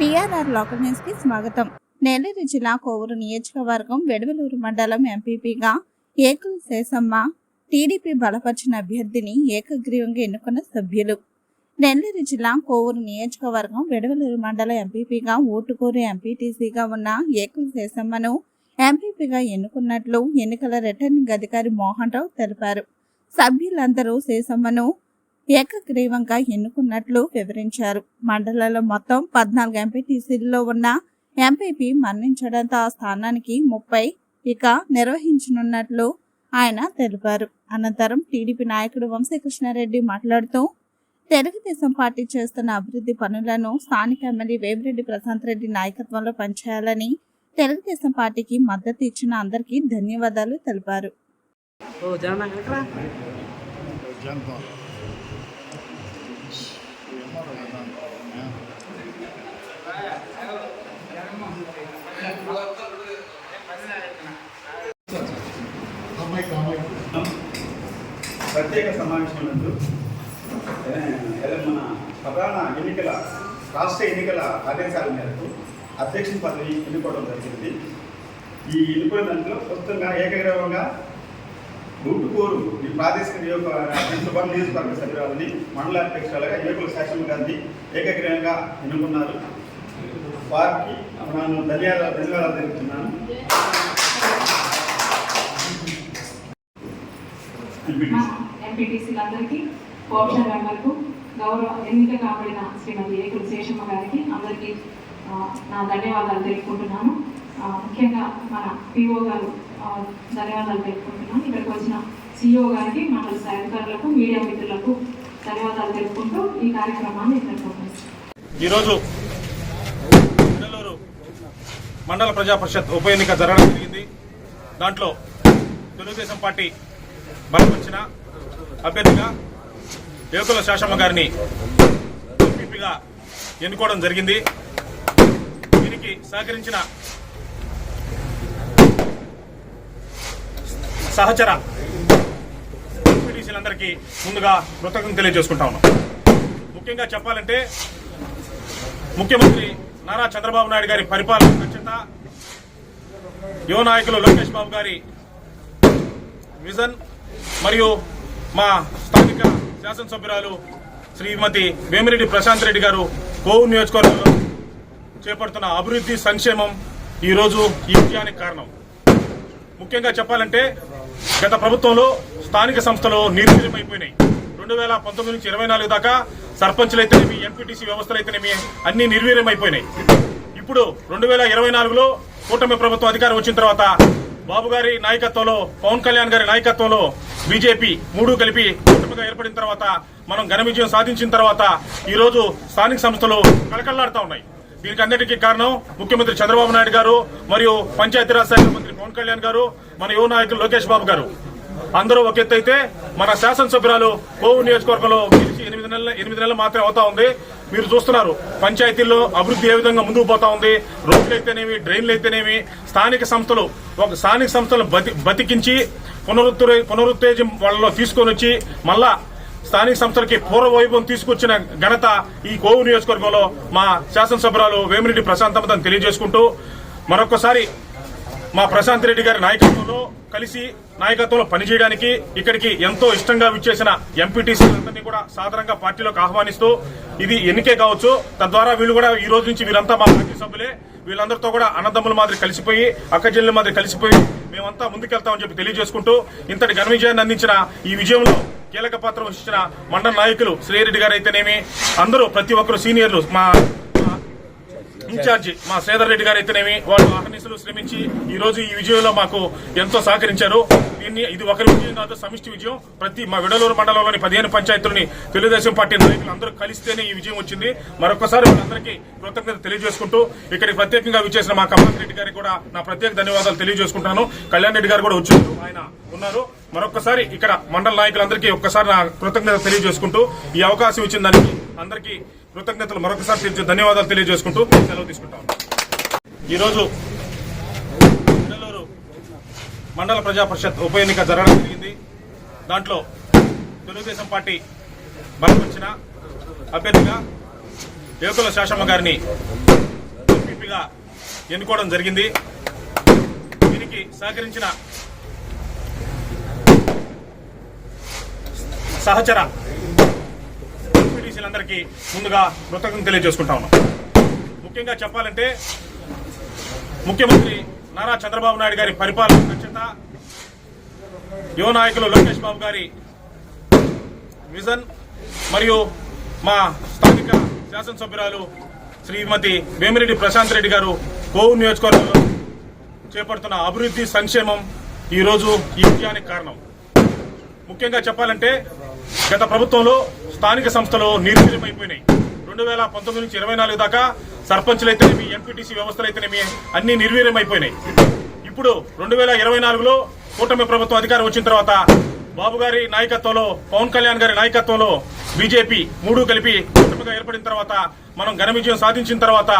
BRR local న్యూస్కి స్వాగతం. నెల్లూరు జిల్లా కోవూరు నియోజకవర్గం వెడవలూరు మండలం ఎంపీపీగా ఏకుల శేషమ్మ టీడీపీ బలపరిచిన అభ్యర్థిని ఏకగ్రీవంగా ఎన్నుకున్న సభ్యులు. నెల్లూరు జిల్లా కోవూరు నియోజకవర్గం వెడవలూరు మండల ఎంపీపీగా ఓటుకూరు ఎంపీటీసీగా ఉన్న ఏకుల శేషమ్మను ఎంపీపీగా ఎన్నుకున్నట్లు ఎన్నికల రిటర్నింగ్ అధికారి మోహన్ రావు తెలిపారు. సభ్యులందరూ శేషమ్మను ఏకగ్రీవంగా ఎన్నుకున్నట్లు వివరించారు. మండలంలో మొత్తం పద్నాలుగు ఎంపీటీసీల్లో ఉన్న ఎంపీపీ మరణించడంతో ఆ స్థానానికి ముప్పై ఇక నిర్వహించనున్నట్లు ఆయన తెలిపారు. అనంతరం టీడీపీ నాయకుడు వంశీకృష్ణారెడ్డి మాట్లాడుతూ తెలుగుదేశం పార్టీ చేస్తున్న అభివృద్ధి పనులను స్థానిక ఎమ్మెల్యే వేమిరెడ్డి ప్రశాంత్ రెడ్డి నాయకత్వంలో పనిచేయాలని తెలుగుదేశం పార్టీకి మద్దతు ఇచ్చిన అందరికీ ధన్యవాదాలు తెలిపారు. ప్రత్యేక సమావేశం నందు మన ప్రధాన ఎన్నికల రాష్ట్ర ఎన్నికల ఆదేశాల మేరకు అధ్యక్ష పదవి ఎన్నుకోవడం జరిగింది. ఈ ఎన్నుకున్న దాంట్లో ప్రస్తుతంగా ఏకగ్రీవంగా నూటుకోరు ఈ ప్రాదేశిక నియోజకవర్గ సుభం నియోజకవర్గ సభ్యురాలని మండల అధ్యక్షులుగా ఏకుల శాసన గాంధీ ఏకగ్రీవంగా ఎన్నుకున్నారు. వారికి నేను ధన్యవాదాలు ధన్యవాదాలు తెలుపుతున్నాను. మా ఎంపీటీసీలందరికీ కోఆప్షన్ మెంబర్కు గౌరవ ఎన్నిక కాబడిన శ్రీమతి ఏకుల శేషమ్మ గారికి అందరికీ నా ధన్యవాదాలు తెలుపుకుంటున్నాను. ముఖ్యంగా మన పిఓ గారు ధన్యవాదాలు తెలుపుకుంటున్నాను. ఇక్కడికి వచ్చిన సిఇఓ గారికి మండల అధికారులకు మీడియా మిత్రులకు ధన్యవాదాలు తెలుపుకుంటూ ఈ కార్యక్రమాన్ని ఇక్కడ ఈరోజు మండల ప్రజా పరిషత్ ఉప ఎన్నిక జరగడం జరిగింది. దాంట్లో తెలుగుదేశం పార్టీ బలపరిచిన అభ్యర్థిగా ఏకుల శాసమ్మ గారిని ఎంపీపీగా ఎన్నుకోవడం జరిగింది. దీనికి సహకరించిన సహచర ఎంపీటీసీలందరికీ ముందుగా కృతజ్ఞతలు తెలియజేసుకుంటా ఉన్నాం. ముఖ్యంగా చెప్పాలంటే ముఖ్యమంత్రి నారా చంద్రబాబు నాయుడు గారి పరిపాలన ఖచ్చిత యువ నాయకులు లోకేష్ బాబు గారి విజన్ మరియు మా స్థానిక శాసనసభ్యురాలు శ్రీమతి వేమిరెడ్డి ప్రశాంత్ రెడ్డి గారు కోవు నియోజకవర్గంలో చేపడుతున్న అభివృద్ధి సంక్షేమం ఈరోజు ఈ విజయానికి కారణం. ముఖ్యంగా చెప్పాలంటే గత ప్రభుత్వంలో స్థానిక సంస్థలు నిర్వీర్యమైపోయినాయి. రెండు వేల పంతొమ్మిది నుంచి ఇరవై నాలుగు దాకా సర్పంచ్లు అయితేనేమి ఎంపీటీసీ వ్యవస్థలు అయితేనేమి అన్ని నిర్వీర్యమైపోయినాయి. ఇప్పుడు రెండు వేల ఇరవై నాలుగులో కూటమి ప్రభుత్వం అధికారం వచ్చిన తర్వాత బాబు గారి నాయకత్వంలో పవన్ కళ్యాణ్ గారి నాయకత్వంలో బీజేపీ మూడు కలిపి కూటమిగా ఏర్పడిన తర్వాత మనం ఘన విజయం సాధించిన తర్వాత ఈ రోజు స్థానిక సంస్థలు కలకల్లాడుతూ ఉన్నాయి. దీనికి అన్నిటికీ కారణం ముఖ్యమంత్రి చంద్రబాబు నాయుడు గారు మరియు పంచాయతీరాజ్ శాఖ మంత్రి పవన్ కళ్యాణ్ గారు మన యువ నాయకులు లోకేష్ బాబు గారు. అందరూ ఒక ఎత్తు అయితే మన శాసనసభ్యురాలు కోవు నియోజకవర్గంలో గెలిచి ఎనిమిది నెలలు ఎనిమిది నెలలు మాత్రమే అవుతా ఉంది. మీరు చూస్తున్నారు పంచాయతీల్లో అభివృద్ధి ఏ విధంగా ముందుకు పోతా ఉంది రోడ్లు అయితేనేమి డ్రైన్లు అయితేనేమి స్థానిక సంస్థలు ఒక స్థానిక సంస్థలు బతి బతికించి పునరుద్ధ పునరుత్తేజం వాళ్ళలో తీసుకొని వచ్చి మళ్ళా స్థానిక సంస్థలకి పూర్వ వైభవం తీసుకొచ్చిన ఘనత ఈ కోవు నియోజకవర్గంలో మా శాసనసభ్యురాలు వేమిరెడ్డి ప్రశాంతమతను తెలియజేసుకుంటూ మరొకసారి మా ప్రశాంత్ రెడ్డి గారి నాయకత్వంలో కలిసి నాయకత్వంలో పనిచేయడానికి ఇక్కడికి ఎంతో ఇష్టంగా విచ్చేసిన ఎంపీటీసీలందరినీ కూడా సాధారణంగా పార్టీలోకి ఆహ్వానిస్తూ ఇది ఎన్నికే కావచ్చు. తద్వారా వీళ్ళు కూడా ఈ రోజు నుంచి వీరంతా మా పార్టీ సభ్యులే. వీళ్ళందరితో కూడా అన్నదమ్ముల మాదిరి కలిసిపోయి అక్క మాదిరి కలిసిపోయి మేమంతా ముందుకెళ్తామని చెప్పి తెలియజేసుకుంటూ ఇంతటి ఘన విజయాన్ని అందించిన ఈ విజయంలో కీలక పాత్ర వహించిన మండల నాయకులు శ్రీరెడ్డి గారు అయితేనేమి అందరూ ప్రతి ఒక్కరు సీనియర్లు మా ఇన్ఛార్జి మా శ్రీధర్ రెడ్డి గారు అయితేనేమి వాళ్ళు అహర్నిశలు శ్రమించి ఈ రోజు ఈ విజయంలో మాకు ఎంతో సహకరించారు. దీన్ని ఇది ఒకరి విజయం కాదు సమిష్టి విజయం. ప్రతి మా విడలూరు మండలంలోని పదిహేను పంచాయతీలని తెలుగుదేశం పార్టీ నాయకులు అందరూ కలిస్తేనే ఈ విజయం వచ్చింది. మరొకసారి వాళ్ళందరికీ కృతజ్ఞత తెలియజేసుకుంటూ ఇక్కడికి ప్రత్యేకంగా విచ్చేసిన మా కమలాకర్ రెడ్డి గారికి కూడా నా ప్రత్యేక ధన్యవాదాలు తెలియజేసుకుంటున్నాను. కళ్యాణ్ రెడ్డి గారు కూడా వచ్చారు ఆయన ఉన్నారు. మరొకసారి ఇక్కడ మండల నాయకులందరికీ ఒక్కసారి నా కృతజ్ఞత తెలియజేసుకుంటూ ఈ అవకాశం ఇచ్చిన దానికి అందరికీ కృతజ్ఞతలు మరొకసారి తెలియజే- ధన్యవాదాలు తెలియజేసుకుంటూ సెలవు తీసుకుంటాం. ఈరోజు నెల్లూరు మండల ప్రజా పరిషత్ ఉప ఎన్నిక జరగడం జరిగింది. దాంట్లో తెలుగుదేశం పార్టీ బలపరిచిన అభ్యర్థిగా ఏకుల శాసమ్మ గారిని ఎంపీపీగా ఎన్నుకోవడం జరిగింది. దీనికి సహకరించిన సహచర ఎంపీటీసీలందరికీ ముందుగా కృతజ్ఞతలు తెలియజేసుకుంటా ఉన్నాం. ముఖ్యంగా చెప్పాలంటే ముఖ్యమంత్రి నారా చంద్రబాబు నాయుడు గారి పరిపాలన దక్షత యువ నాయకులు లోకేష్ బాబు గారి విజన్ మరియు మా స్థానిక శాసనసభ్యురాలు శ్రీమతి వేమిరెడ్డి ప్రశాంత్ రెడ్డి గారు కోవు నియోజకవర్గంలో చేపడుతున్న అభివృద్ధి సంక్షేమం ఈ రోజు ఈ విజయానికి కారణం. ముఖ్యంగా చెప్పాలంటే గత ప్రభుత్వంలో స్థానిక సంస్థలు నిర్వీర్యమైపోయినాయి రెండు వేల పంతొమ్మిది నుంచి ఇరవై నాలుగు దాకా సర్పంచ్లైతేనేమి ఎంపీటీసీ వ్యవస్థలు అయితేనేమి అన్ని నిర్వీర్యమైపోయినాయి. ఇప్పుడు రెండు వేల ఇరవై నాలుగులో కూటమి ప్రభుత్వం అధికారం వచ్చిన తర్వాత బాబు గారి నాయకత్వంలో పవన్ కళ్యాణ్ గారి నాయకత్వంలో బీజేపీ మూడు కలిపి కూటమిగా ఏర్పడిన తర్వాత మనం ఘన విజయం సాధించిన తర్వాత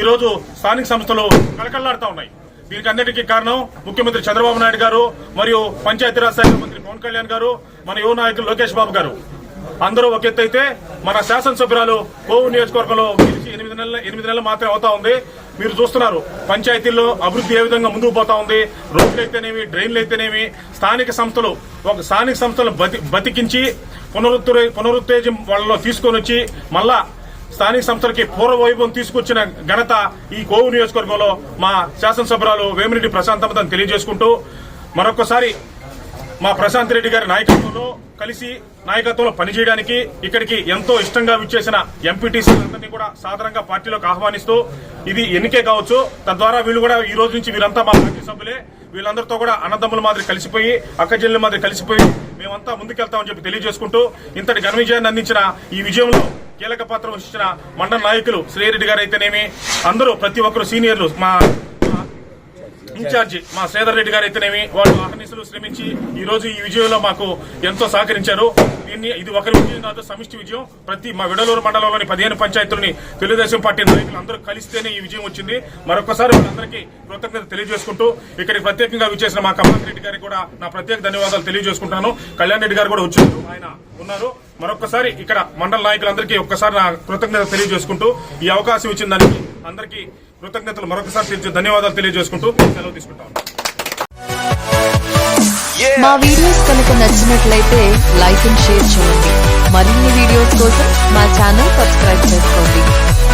ఈరోజు స్థానిక సంస్థలు కలకల్లాడుతూ ఉన్నాయి. దీనికి అన్నిటికీ కారణం ముఖ్యమంత్రి చంద్రబాబు నాయుడు గారు మరియు పంచాయతీరాజ్ శాఖ మంత్రి పవన్ కళ్యాణ్ గారు మన యువ నాయకులు లోకేష్ బాబు గారు. అందరూ ఒక ఎత్తు అయితే మన శాసనసభ్యురాలు కోవు నియోజకవర్గంలో గెలిచి ఎనిమిది నెలలు ఎనిమిది నెలలు మాత్రమే అవుతా ఉంది. మీరు చూస్తున్నారు పంచాయతీల్లో అభివృద్ధి ఏ విధంగా ముందుకు పోతా ఉంది. రోడ్లు అయితేనేమి డ్రైన్లు అయితేనేమి స్థానిక సంస్థలు ఒక స్థానిక సంస్థలు బతి బతికించి పునరుత్తు పునరుత్తేజం వాళ్ళలో తీసుకొని వచ్చి మళ్ళా స్థానిక సంస్థలకి పూర్వ వైభవం తీసుకొచ్చిన ఘనత ఈ కోవు నియోజకవర్గంలో మా శాసనసభ్యురాలు వేమిరెడ్డి ప్రశాంతమతను తెలియజేసుకుంటూ మరొకసారి మా ప్రశాంత్ రెడ్డి గారి నాయకత్వంలో కలిసి నాయకత్వంలో పనిచేయడానికి ఇక్కడికి ఎంతో ఇష్టంగా విచ్చేసిన ఎంపీటీసీలందరినీ కూడా సాధారణంగా పార్టీలోకి ఆహ్వానిస్తూ ఇది ఎన్నికే కావచ్చు. తద్వారా వీళ్ళు కూడా ఈ రోజు నుంచి వీరంతా మా పార్టీ సభ్యులే. వీళ్ళందరితో కూడా అన్నదమ్ముల మాదిరి కలిసిపోయి అక్కచెల్లెల మాదిరి కలిసిపోయి మేమంతా ముందుకెళ్తామని చెప్పి తెలియజేసుకుంటూ ఇంతటి ఘన విజయాన్ని అందించిన ఈ విజయంలో కీలక పాత్ర వహించిన మండల నాయకులు శ్రీరెడ్డి గారు అయితేనేమి అందరూ ప్రతి ఒక్కరు సీనియర్లు మా మా ఇన్ఛార్జి మా శ్రీధర్ రెడ్డి గారు అయితేనేమి వాళ్ళు అహర్నిశలు శ్రమించి ఈ రోజు ఈ విజయంలో మాకు ఎంతో సహకరించారు. దీన్ని ఇది ఒకరి విజయం కాదు సమిష్టి విజయం. ప్రతి మా విడలూరు మండలంలోని పదిహేను పంచాయతీలని తెలుగుదేశం పార్టీ నాయకులు అందరూ కలిస్తేనే ఈ విజయం వచ్చింది. మరొకసారి వాళ్ళందరికీ కృతజ్ఞత తెలియజేసుకుంటూ ఇక్కడికి ప్రత్యేకంగా విచ్చేసిన మా కమలాకర్ రెడ్డి గారికి కూడా నా ప్రత్యేక ధన్యవాదాలు తెలియజేసుకుంటాను. కళ్యాణ్ రెడ్డి గారు కూడా వచ్చారు ఆయన ఉన్నారు. మరొకసారి ఇక్కడ మండల నాయకులందరికీ ఒక్కసారి నా కృతజ్ఞత తెలియజేసుకుంటూ ఈ అవకాశం ఇచ్చిన దానికి అందరికీ కృతజ్ఞతలు మరొకసారి ధన్యవాదాలు తెలియజేసుకుంటూ సెలవు తీసుకుంటాం. మా వీడియోస్ కనుక నచ్చినట్లయితే లైక్ అండ్ షేర్ చేయండి. మరిన్ని వీడియోస్ కోసం మా ఛానల్ సబ్స్క్రైబ్ చేసుకోండి.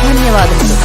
ధన్యవాదములు.